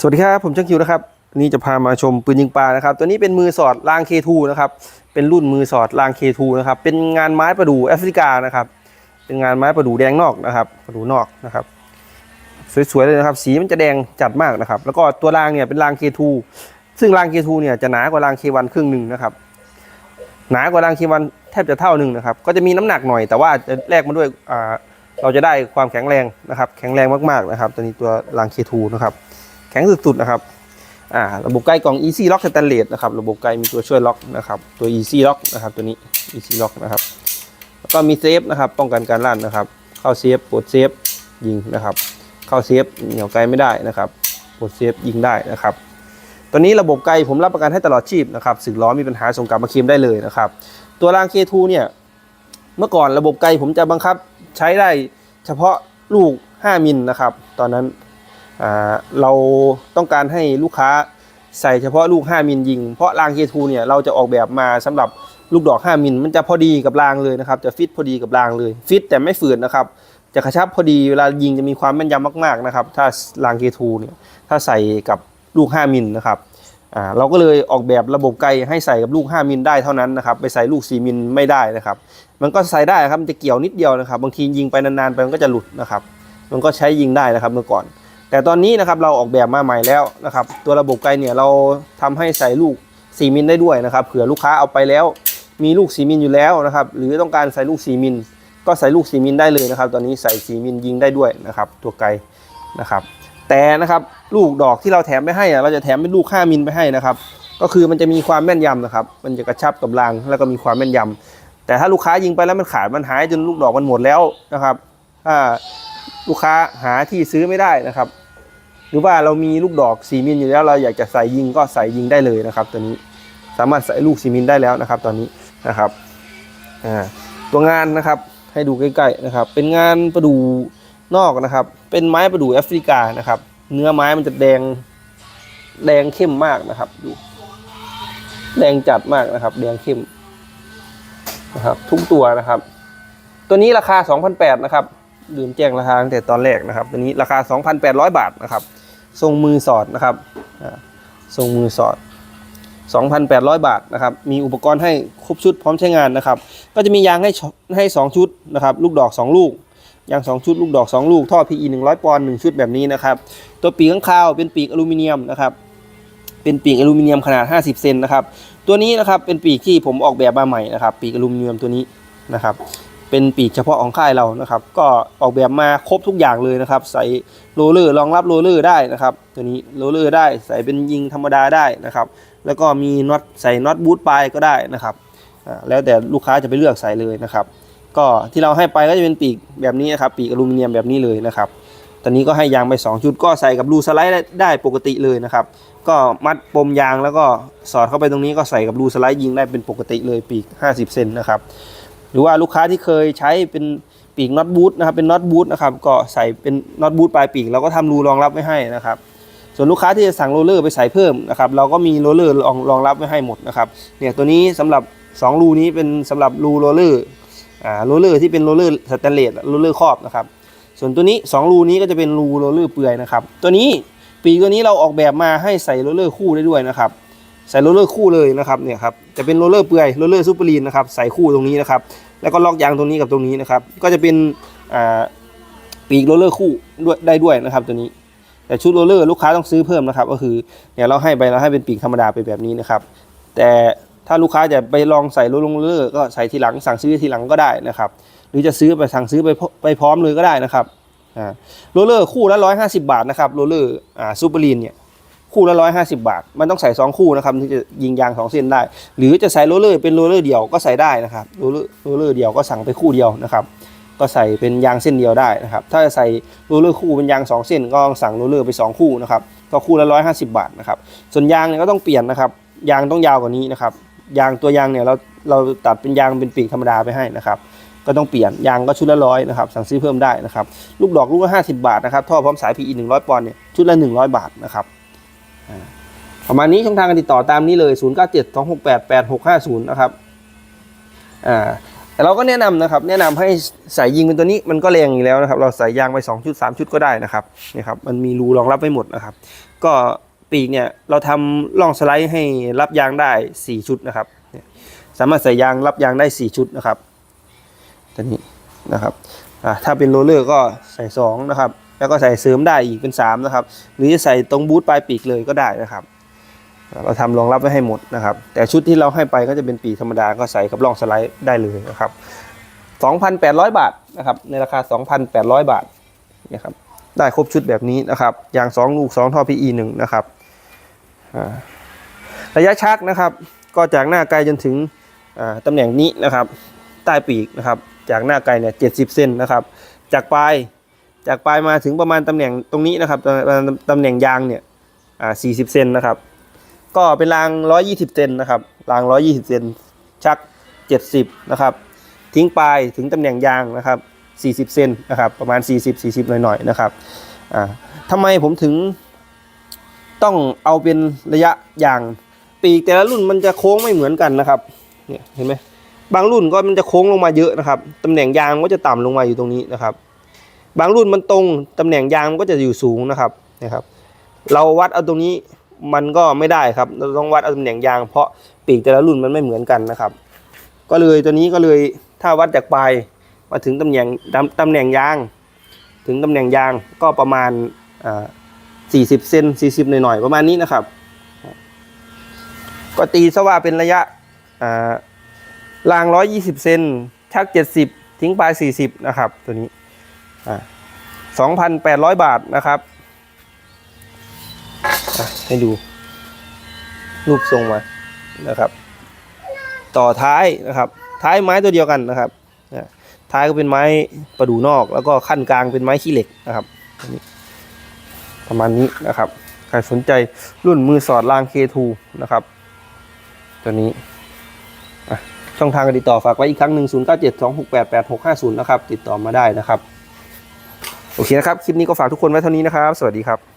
สวัสดีครับ ผมช่างคิวนะครับ นี่จะพามาชมปืนยิงปลานะครับ ตัวนี้เป็นมือสอดราง K2 นะครับ เป็นรุ่นมือสอดราง K2 นะครับ เป็นงานไม้ประดู่แอฟริกานะครับ เป็นงานไม้ประดู่แดงนอกนะครับ ประดู่นอกนะครับ สวยๆเลยนะครับ สีมันจะแดงจัดมากนะครับ แล้วก็ตัวรางเนี่ยเป็นราง K2 ซึ่งราง K2 เนี่ยจะหนากว่าราง K1 ครึ่งหนึ่งนะครับ หนากว่าราง K1 แทบจะเท่าหนึ่งนะครับ ก็จะมีน้ำหนักหน่อย แต่ว่าจะแลกมาด้วยเราจะได้ความแข็งแรงนะครับ แข็งแรงมากๆนะครับ ตัวนี้ตัวราง K2 นะครับ แข็งสุดๆนะครับอ่าระบบไกลกล่อง Easy Lock Stainless นะครับระบบไกลมีตัวช่วยล็อกนะครับตัว Easy Lock นะครับตัวนี้ Easy Lock นะครับแล้วก็มีเซฟนะครับป้องกันการลั่นนะครับเข้าเซฟปลดเซฟยิงนะครับเข้าเซฟเหนี่ยวไกลไม่ได้นะครับปลดเซฟยิงได้นะครับตัวนี้ระบบไกลผมรับประกันให้ตลอดชีพนะครับสึกล้อมีปัญหาส่งกลับมาเคลมได้เลยนะครับตัวราง K2 เนี่ยเมื่อก่อนระบบไกลผมจะบังคับใช้ได้เฉพาะลูก 5 มิลนะครับ ตอนนั้น เราต้องการให้ลูกค้าใส่เฉพาะลูก 5 มิลยิง เพราะราง K2 เนี่ยเราจะออกแบบมาสำหรับลูกดอก 5 มิลมันจะพอดีกับรางเลยนะครับ จะฟิตพอดีกับรางเลย ฟิตแต่ไม่ฝืนนะครับ จะกระชับพอดีเวลายิงจะมีความแม่นยำมากๆนะครับ ถ้าราง K2 เนี่ยถ้าใส่กับลูก 5 มิลนะครับเราก็เลยออกแบบระบบไกลให้ใส่กับลูก 5 มิลได้เท่านั้นนะครับ ไปใส่ลูก 4 มิลไม่ได้นะครับ มันก็ใส่ได้ครับมันจะเกี่ยวนิดเดียวนะครับ บางทียิงไปนานๆไปมันก็จะหลุดนะครับ มันก็ใช้ยิงได้นะครับเมื่อก่อน แต่ตอนนี้นะครับเราออกแบบมาใหม่แล้วนะครับตัวระบบไกลเนี่ยเราทำให้ใส่ลูก 4 มิลได้ด้วยนะครับเผื่อลูกค้าเอาไปแล้ว มีลูก 4 มิลอยู่แล้วนะครับหรือต้องการใส่ลูก 4 มิล ก็ใส่ลูก 4 มิลได้เลยนะครับตอนนี้ใส่ 4 มิลยิงได้ด้วยนะครับตัวไกลนะครับแต่นะครับลูกดอกที่เราแถมไปให้เราจะแถมเป็นลูก 5 มิลไปให้นะครับก็คือมันจะมีความแม่นยำนะครับ มันจะกระชับกับรางแล้วก็มีความแม่นยำแต่ถ้าลูกค้ายิงไปแล้วมันขาดมันหายจนลูกดอกมันหมดแล้วนะครับถ้าลูกค้าหาที่ซื้อไม่ได้นะครับ หรือว่าเรามีลูกดอก4มิลอยู่แล้ว เราอยากจะใส่ยิงก็ใส่ยิงได้เลยนะครับ ตัวนี้สามารถใส่ลูก4มิลได้แล้วนะครับ ตอนนี้นะครับอ่าตัวงานนะครับให้ดูใกล้ๆนะครับ เป็นงานประดูนอกนะครับ เป็นไม้ประดูแอฟริกานะครับ เนื้อไม้มันจะแดงแดงเข้มมากนะครับดูแดงจัดมากนะครับ แดงเข้มนะครับ ทุกตัวนะครับ ตัวนี้ราคา 2,800นะครับ ลืมแจ้งราคาตั้งแต่ตอนแรกนะครับตัวนี้ราคา 2,800 บาทนะครับทรงมือสอดนะครับทรงมือสอด 2,800 บาทนะครับ มีอุปกรณ์ให้ครบชุดพร้อมใช้งานนะครับ ก็จะมียางให้ให้2ชุดนะครับลูกดอก 2 ลูกยาง 2 ชุด ลูกดอก 2 ลูก ท่อ PE 100 ปอนด์1ชุดแบบนี้นะครับ ตัวปีกข้างคาวเป็นปีกอลูมิเนียมนะครับ เป็นปีกอลูมิเนียมขนาด 50 เซนนะครับ ตัวนี้นะครับเป็นปีกที่ผมออกแบบมาใหม่นะครับ ปีกอลูมิเนียมตัวนี้นะครับ เป็นปีกเฉพาะของค่ายเรานะครับ ก็ออกแบบมาครบทุกอย่างเลยนะครับ ใส่โรลเลอร์รองรับโรลเลอร์ได้นะครับ ตัวนี้โรลเลอร์ได้ใส่เป็นยิงธรรมดาได้นะครับ แล้วก็มีน็อตใส่น็อตบูทปลายก็ได้นะครับแล้วแต่ลูกค้าจะไปเลือกใส่เลยนะครับ ก็ที่เราให้ไปก็จะเป็นปีกแบบนี้นะครับ ปีกอลูมิเนียมแบบนี้เลยนะครับตอนนี้ก็ให้ยางไป 2 ชุดก็ใส่กับรูสไลด์ได้ได้ปกติเลยนะครับ ก็มัดปมยางแล้วก็สอดเข้าไปตรงนี้ก็ใส่กับรูสไลด์ยิงได้เป็นปกติเลยปีก 50 เซนนะครับ หรือว่าลูกค้าที่เคยใช้เป็นปีกน็อตบูทนะครับเป็นน็อตบูทนะครับก็ใส่เป็นน็อตบูทปลายปีกเราก็ทำรูรองรับไว้ให้นะครับ ส่วนลูกค้าที่จะสั่งโรลเลอร์ไปใส่เพิ่มนะครับเราก็มีโรลเลอร์รองรองรับไว้ให้หมดนะครับเนี่ยตัวนี้สำหรับ2รูนี้เป็นสำหรับรูโรลเลอร์อ่าโรลเลอร์ที่เป็นโรลเลอร์สแตนเลสโรลเลอร์ครอบนะครับส่วนตัวนี้ 2 รูนี้ก็จะเป็นรูโรลเลอร์เปลือยนะครับตัวนี้ปีกตัวนี้เราออกแบบมาให้ใส่โรลเลอร์คู่ได้ด้วยนะครับ ใส่โรลเลอร์คู่เลยนะครับเนี่ยครับจะเป็นโรลเลอร์เปลือยโรลเลอร์ซูเปอร์ลีนนะครับใส่คู่ตรงนี้นะครับแล้วก็ล็อกยางตรงนี้กับตรงนี้นะครับก็จะเป็นปีกโรลเลอร์คู่ด้วยได้ด้วยนะครับตัวนี้ แต่ชุดโรลเลอร์ลูกค้าต้องซื้อเพิ่มนะครับ ก็คือเนี่ยเราให้ไปเราให้เป็นปีกธรรมดาไปแบบนี้นะครับ แต่ถ้าลูกค้าจะไปลองใส่โรลเลอร์ก็ใส่ทีหลังสั่งซื้อทีหลังก็ได้นะครับ หรือจะซื้อไปสั่งซื้อไปไปพร้อมเลยก็ได้นะครับโรลเลอร์คู่ละร้อยห้าสิบาทนะครับโรลเลอร์ซูเปอร์ลีนเนี่ย คู่ละร้อยห้าสิบาท มันต้องใส่สองคู่นะครับถึงจะยิงยางสองเส้นได้ หรือจะใส่โรลเลอร์เป็นโรลเลอร์เดียวก็ใส่ได้นะครับโรลเลอร์โรเลอร์เดียวก็สั่งไปคู่เดียวนะครับก็ใส่เป็นยางเส้นเดียวได้นะครับ ถ้าจะใส่โรลเลอร์คู่เป็นยาง 2 เส้นก็สั่งโรลเลอร์ไป 2 คู่นะครับ ก็คู่ละ150 บาทนะครับ ส่วนยางเนี่ยก็ต้องเปลี่ยนนะครับ ยางต้องยาวกว่านี้นะครับ ยางตัวยางเนี่ยเราเราตัดเป็นยางเป็นปีกธรรมดาไปให้นะครับ ก็ต้องเปลี่ยนยางก็ชุดละร้อยนะครับ สั่งซื้อเพิ่มได้นะครับ ลูกดอกลูกละ50 บาทนะครับ ท่อพร้อมสาย PE 100 ปอนด์เนี่ยชุดละ 100 บาทนะครับ ประมาณนี้ช่องทางการติดต่อตามนี้เลย 0 9 7 2 6 8 8 6 5 0 นะครับอ่าแต่เราก็แนะนำนะครับ แนะนำให้ใส่ยิงเป็นตัวนี้มันก็แรงอยู่แล้วนะครับ เราใส่ยางไป 2 ชุด 3 ชุดก็ได้นะครับนี่ครับ มันมีรูรองรับไว้หมดนะครับ ก็ปีกเนี่ยเราทำล่องสไลด์ให้รับยางได้ 4 ชุดนะครับ สามารถใส่ยางรับยางได้ 4 ชุดนะครับตัวนี้นะครับอ่าถ้าเป็นโรลเลอร์ก็ใส่ 2 นะครับ แล้วก็ใส่เสริมได้อีกเป็น3นะครับหรือจะใส่ตรงบูทปลายปีกเลยก็ได้นะครับ เราทำรองรับไว้ให้หมดนะครับ แต่ชุดที่เราให้ไปก็จะเป็นปีกธรรมดาก็ใส่กับร่องสไลด์ได้เลยนะครับ 2,800 บาทนะครับในราคา 2,800 บาทนะครับได้ครบชุดแบบนี้นะครับอย่าง 2 ลูก 2 ท่อ PE 1นะครับระยะชักนะครับ ก็จากหน้าไกลจนถึงตำแหน่งนี้นะครับ ใต้ปีกนะครับ จากหน้าไกลเนี่ย70เซนนะครับ จากปลาย จากปลายมาถึงประมาณตำแหน่งตรงนี้นะครับตำตำแหน่งยางเนี่ยอ่า40เซนนะครับ ก็เป็นราง120เซนนะครับราง120เซนชัก70นะครับ ทิ้งปลายถึงตำแหน่งยางนะครับ40เซนนะครับ ประมาณ40 40หน่อยๆนะครับอ่าทำไมผมถึงต้องเอาเป็นระยะยาง ปีกแต่ละรุ่นมันจะโค้งไม่เหมือนกันนะครับเนี่ยเห็นไหมบางรุ่นก็มันจะโค้งลงมาเยอะนะครับตำแหน่งยางก็จะต่ำลงมาอยู่ตรงนี้นะครับ บางรุ่นมันตรงตำแหน่งยางมันก็จะอยู่สูงนะครับนะครับ เราวัดเอาตรงนี้มันก็ไม่ได้ครับ เราต้องวัดเอาตำแหน่งยาง เพราะปีกแต่ละรุ่นมันไม่เหมือนกันนะครับ ก็เลยตัวนี้ก็เลยถ้าวัดจากปลายมาถึงตำแหน่งตำตำแหน่งยาง ถึงตำแหน่งยางก็ประมาณอ่า40เซน40หน่อยๆประมาณนี้นะครับ ก็ตีซะว่าเป็นระยะอ่าราง120เซนชัก70ทิ้งปลาย40นะครับตัวนี้ อ่า2,800บาทนะครับให้ดู รูปทรงมานะครับ ต่อท้ายนะครับ ท้ายไม้ตัวเดียวกันนะครับท้ายก็เป็นไม้ประดู่นอก แล้วก็ขั้นกลางเป็นไม้ขี้เหล็กนะครับประมาณนี้นะครับ ใครสนใจรุ่นมือสอดราง K2 นะครับ ตัวนี้ช่องทางการติดต่อฝากไว้อีกครั้งหนึ่ง0 9 7 2 6 8 8 6 5 0 นะครับ ติดต่อมาได้นะครับ โอเคนะครับ คลิปนี้ก็ฝากทุกคนไว้เท่านี้นะครับ สวัสดีครับ